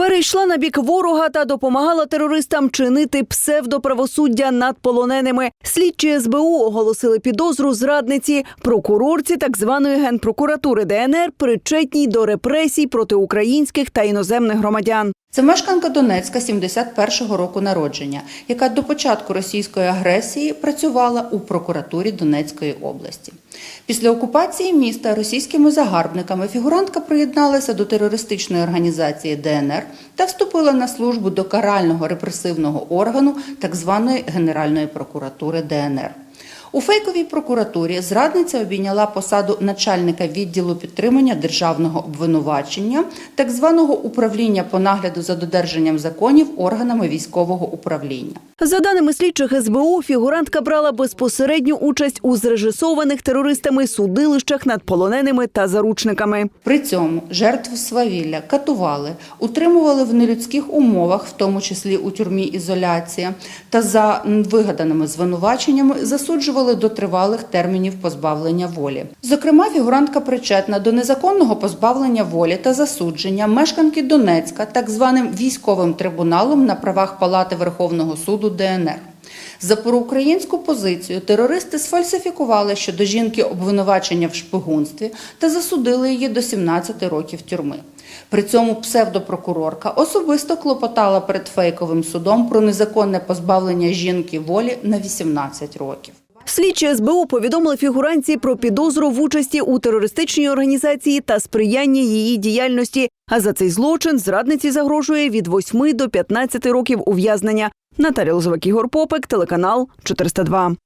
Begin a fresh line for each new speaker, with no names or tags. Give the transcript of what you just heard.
Перейшла на бік ворога та допомагала терористам чинити псевдоправосуддя над полоненими. Слідчі СБУ оголосили підозру зрадниці прокурорці так званої генпрокуратури ДНР, причетній до репресій проти українських та іноземних громадян.
Це мешканка Донецька 71-го року народження, яка до початку російської агресії працювала у прокуратурі Донецької області. Після окупації міста російськими загарбниками фігурантка приєдналася до терористичної організації ДНР та вступила на службу до карального репресивного органу так званої Генеральної прокуратури ДНР. У фейковій прокуратурі зрадниця обійняла посаду начальника відділу підтримання державного обвинувачення, так званого управління по нагляду за додержанням законів органами військового управління.
За даними слідчих СБУ, фігурантка брала безпосередню участь у зрежисованих терористами судилищах над полоненими та заручниками.
При цьому жертв свавілля катували, утримували в нелюдських умовах, в тому числі у тюрмі ізоляція, та за вигаданими звинуваченнями засуджували до тривалих термінів позбавлення волі. Зокрема, фігурантка причетна до незаконного позбавлення волі та засудження мешканки Донецька так званим військовим трибуналом на правах Палати Верховного суду ДНР. За проукраїнську позицію терористи сфальсифікували щодо жінки обвинувачення в шпигунстві та засудили її до 17 років тюрми. При цьому псевдопрокурорка особисто клопотала перед фейковим судом про незаконне позбавлення жінки волі на 18 років.
Слідчі СБУ повідомили фігуранці про підозру в участі у терористичній організації та сприяння її діяльності. А за цей злочин зрадниці загрожує від 8 до 15 років ув'язнення. Наталя Лозовик, Ігор Попик, телеканал 402.